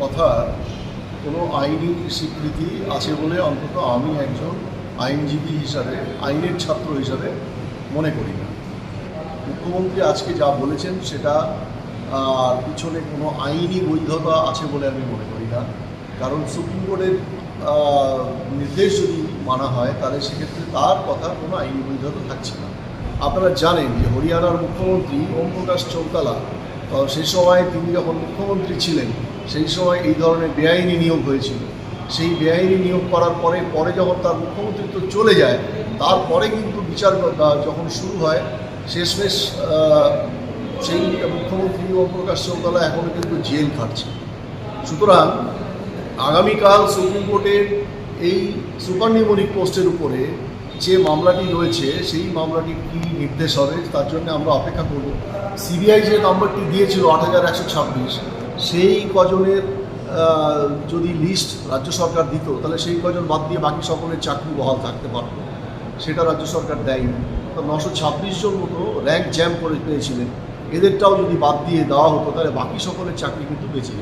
কথা কোনো আইনি স্বীকৃতি আছে বলে অন্তত আমি একজন আইনজীবী হিসাবে আইনের ছাত্র হিসাবে মনে করি না। মুখ্যমন্ত্রী আজকে যা বলেছেন সেটা আহ, পিছনে কোনো আইনি বৈধতা আছে বলে আমি মনে করি না। কারণ সুপ্রিম কোর্টের নির্দেশ যদি মানা হয় তাহলে সেক্ষেত্রে তার কথা কোনো আইনি বৈধতা থাকছে না। আপনারা জানেন যে হরিয়ানার মুখ্যমন্ত্রী ওম প্রকাশ চৌতালা সেই সময় তিনি যখন মুখ্যমন্ত্রী ছিলেন সেই সময় এই ধরনের বেআইনি নিয়োগ হয়েছিল। সেই বেআইনি নিয়োগ করার পরে পরে যখন তার মুখ্যমন্ত্রিত্ব চলে যায়, তারপরে কিন্তু বিচার যখন শুরু হয়, শেষমেশ সেই মুখ্যমন্ত্রী প্রকাশ চৌতালা এখনও কিন্তু জেল খাটছে। সুতরাং আগামীকাল সুপ্রিম কোর্টের এই সুপার নিউমোনিক পোস্টের উপরে যে মামলাটি রয়েছে, সেই মামলাটি কী নির্দেশ হবে, তার জন্য আমরা অপেক্ষা করব। সিবিআই যে নম্বরটি দিয়েছিল আট হাজার একশো ছাব্বিশ সেই কজনের যদি লিস্ট রাজ্য সরকার দিত, তাহলে সেই কজন বাদ দিয়ে বাকি সকলের চাকরি বহাল থাকতে পারত। সেটা রাজ্য সরকার দেয়নি। তো নশো ছাব্বিশ জন মতো র্যাঙ্ক জ্যাম করে পেয়েছিলেন। এদেরটাও যদি বাদ দিয়ে দেওয়া হতো, তাহলে বাকি সকলের চাকরি কিন্তু যেত।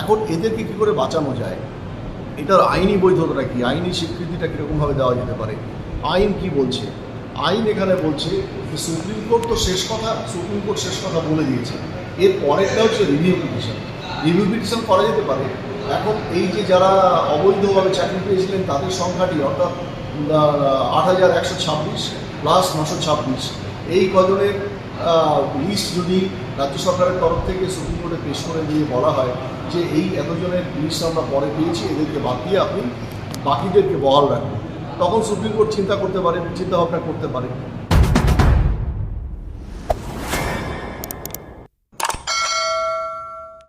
এখন এদেরকে কী করে বাঁচানো যায়? এটার আইনি বৈধতাটা কি? আইনি স্বীকৃতিটা কীরকমভাবে দেওয়া যেতে পারে? আইন কি বলছে? আইন এখানে বলছে সুপ্রিম কোর্ট তো শেষ কথা, সুপ্রিম কোর্ট শেষ কথা বলে দিয়েছে। এর পরেরটা হচ্ছে রিভিউ পিটিশন রিভিউ পিটিশন করা যেতে পারে। এখন এই যে যারা অবৈধভাবে চাকরি পেয়েছিলেন, তাদের সংখ্যাটি অর্থাৎ আট হাজার একশো ছাব্বিশ প্লাস নশো ছাব্বিশ। এই কজনের লিস্ট যদি রাজ্য সরকারের তরফ থেকে সুপ্রিম কোর্টে পেশ করে দিয়ে বলা হয় যে এই এতজনের লিস্ট আমরা পরে পেয়েছি, এদেরকে বাদ দিয়ে আপনি বাকিদেরকে বহাল রাখুন। তখন সুপ্রিম কোর্ট চিন্তা করতে পারে চিন্তা ভাবনা করতে পারে।